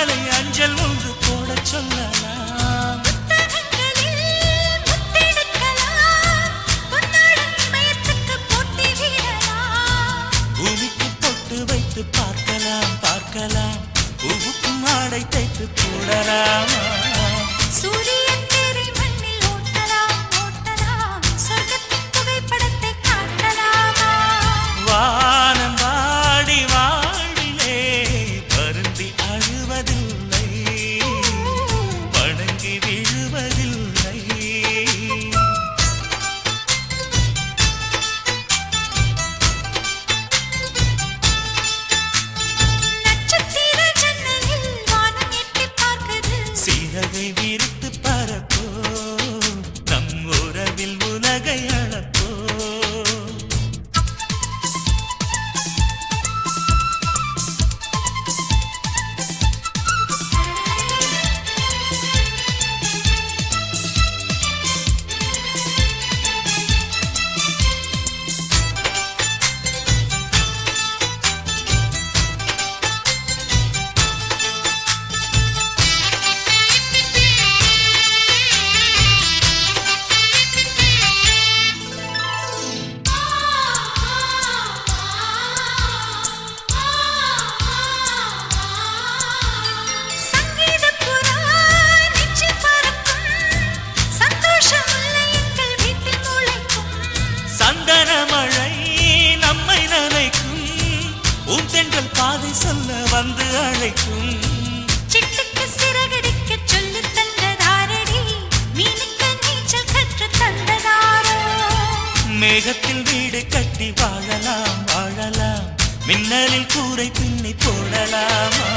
கண்களை அஞ்சல் ஒன்று போட சொல்லலாம். உமிக்கு பொட்டு வைத்து பார்க்கலாம் பார்க்கலாம். உவுக்கும் ஆடை தைத்து கூடலாம் சூரிய நகையளப்ப என்றல் காதை சொல்ல வந்து அழைக்கும். சிட்டுக்கு சிறகடிக்க சொல்லி தந்ததாரடி. மீனுக்கு நீச்சல் கற்று தந்ததாரோ? மேகத்தில் வீடு கட்டி வாழலாம் வாழலாம். மின்னலில் கூரை பின்னி போடலாமா?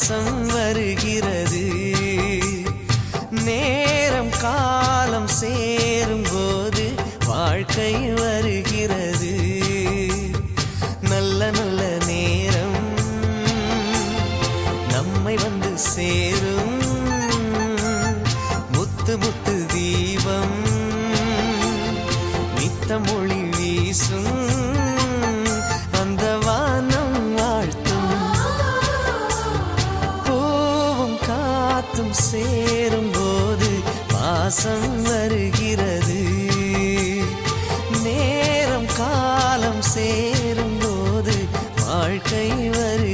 வாசம் வருகிறது. நேரம் காலம் சேரும் போது வாழ்க்கை வருகிறது. நல்ல நல்ல நேரம் நம்மை வந்து சேர் காலம் சேரும் போது வாழ்க்கை வரு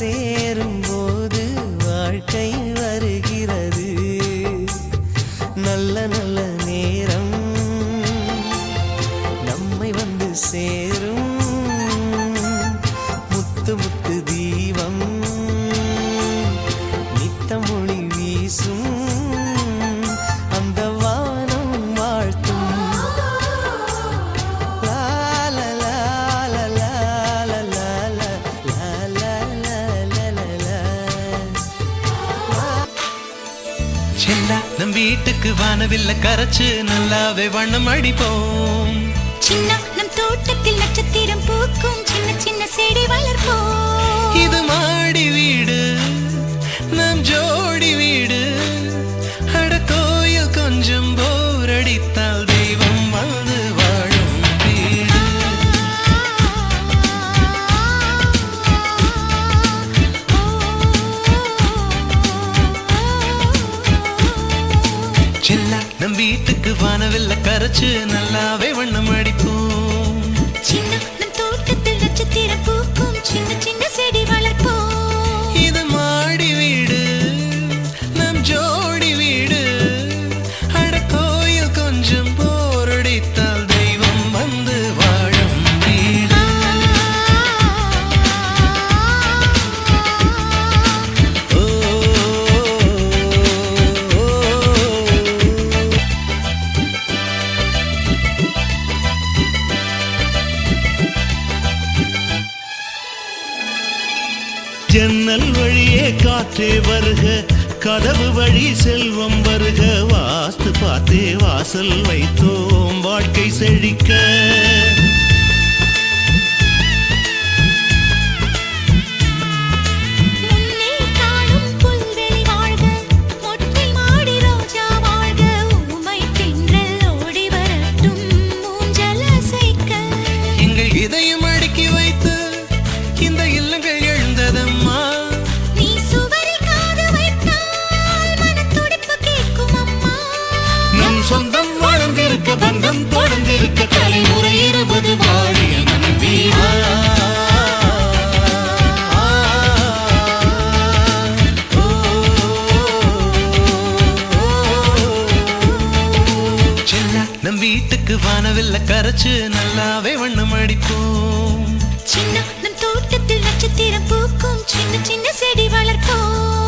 hacer. வீட்டுக்கு வானவில்ல கரைச்சு நல்லாவே வண்ணம் அடிப்போம். சின்ன நம் தோட்டத்தில் நட்சத்திரம் பூக்கும் சின்ன சின்ன செடி வளர்ப்போம். இது மாடி வீடு வச்சு நல்லாவே வண்ணம் ஜன்னல் வழியே காற்றே வருக கதவு வழி செல்வம் வருக வாஸ்து பார்த்தே வாசல் வைத்தோம் வாழ்க்கை செழிக்க. வீட்டுக்கு வானவில்ல கரைச்சு நல்லாவே வண்ணம் அடிப்போம் சின்ன நம் தோட்டத்தில் நட்சத்திரம் பூக்கும் சின்ன சின்ன செடி வளர்ப்போம்.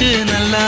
வச்சு நல்லா